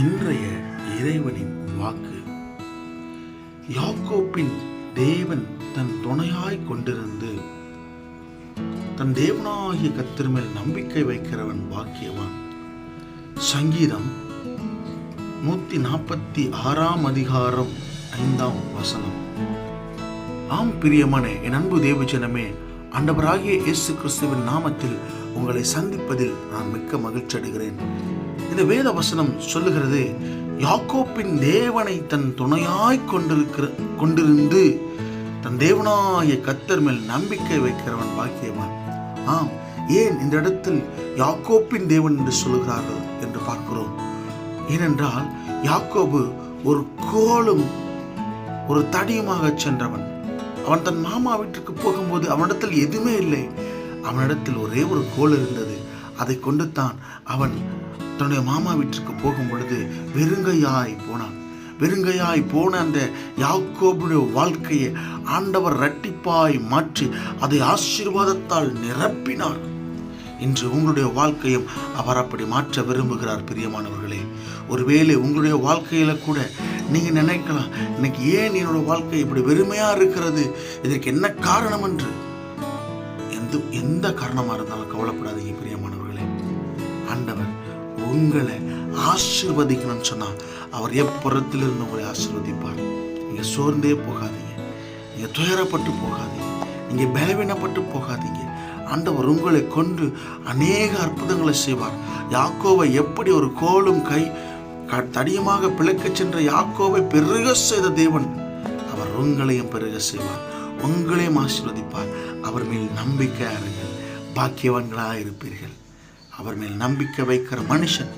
இன்றைய இறைவனின் வாக்கு. யாக்கோப்பின் தேவன் தன் துணையாய் கொண்டிருந்து தன் தேவனாகிய கத்திர மேல் நம்பிக்கை வைக்கிறவன் பாக்கியவான். சங்கீதம் நூத்தி நாற்பத்தி ஆறாம் அதிகாரம் ஐந்தாம் வசனம். ஆம் பிரியமனே என் அன்பு தேவஜனமே அண்டவராகிய இயேசு கிறிஸ்துவின் நாமத்தில் உங்களை சந்திப்பதில் நான் மிக்க மகிழ்ச்சி அடைகிறேன் இந்த வேத வசனம் சொல்லுகிறது யாக்கோப்பின் தேவனை தன் துணையாய் கொண்டிருக்கிற கொண்டிருந்து தன் தேவனாய கத்தர் மேல் நம்பிக்கை வைக்கிறவன் பாக்கியவான். ஆம் ஏன் இந்த இடத்தில் யாக்கோப்பின் தேவன் என்று சொல்லுகிறார்கள் என்று பார்க்கிறோம்? ஏனென்றால் யாக்கோபு ஒரு கோலும் ஒரு தடியுமாக சென்றவன். அவன் தன் மாமா வீட்டிற்கு போகும்போது அவனிடத்தில் எதுவுமே இல்லை. அவனிடத்தில் ஒரே ஒரு கோல் இருந்தது. அதை கொண்டு தான் அவன் தன்னுடைய மாமா வீட்டிற்கு போகும் பொழுது வெறுங்கையாய் போனான். வெறுங்கையாய் போன அந்த யாக்கோபுடைய வாழ்க்கையை ஆண்டவர் இரட்டிப்பாய் மாற்றி அதை ஆசீர்வாதத்தால் நிரப்பினார். இன்று உங்களுடைய வாழ்க்கையும் அவர் அப்படி மாற்ற விரும்புகிறார் பிரியமானவர்களே. ஒருவேளை உங்களுடைய வாழ்க்கையில கூட நீங்க நினைக்கலாம் இன்னைக்கு ஏன் என்னோட வாழ்க்கை இப்படி வெறுமையா இருக்கிறது? இதற்கு என்ன காரணம் என்று? எந்த எந்த காரணமா இருந்தாலும் கவலைப்படாதீங்க பிரியமானவர்களே. ஆண்டவர் உங்களை ஆசீர்வதிக்கணும்னு சொன்னால் அவர் எப்புறத்திலிருந்து உங்களை ஆசீர்வதிப்பார். நீங்கள் சோர்ந்தே போகாதீங்க. நீங்கள் துயரப்பட்டு போகாதீங்க. நீங்கள் பலவீனப்பட்டு போகாதீங்க. ஆண்டவர் உங்களை கொண்டு அநேக அற்புதங்களை செய்வார். யாக்கோவை எப்படி ஒரு கோலும் கை க- தடியுமாக பிழைக்கச் சென்ற யாக்கோவை பெருக செய்த தேவன் அவர் உங்களையும் பெருக செய்வார். உங்களையும் ஆசீர்வதிப்பார். அவர் மேல் நம்பிக்கையாக அருங்கள் பாக்கியவான்களாக இருப்பீர்கள் அவர் மேல் நம்பிக்கை வைக்கிற மனுஷன்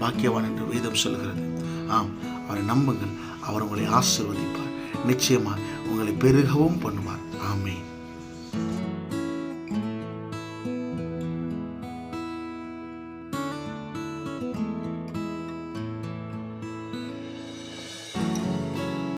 பாக்கியவான் என்று வேதம் சொல்கிறது ஆம் அவரை நம்புங்கள். அவர் உங்களை ஆசீர்வதிப்பார். நிச்சயமாக உங்களை பெருகவும் பண்ணுவார். ஆமே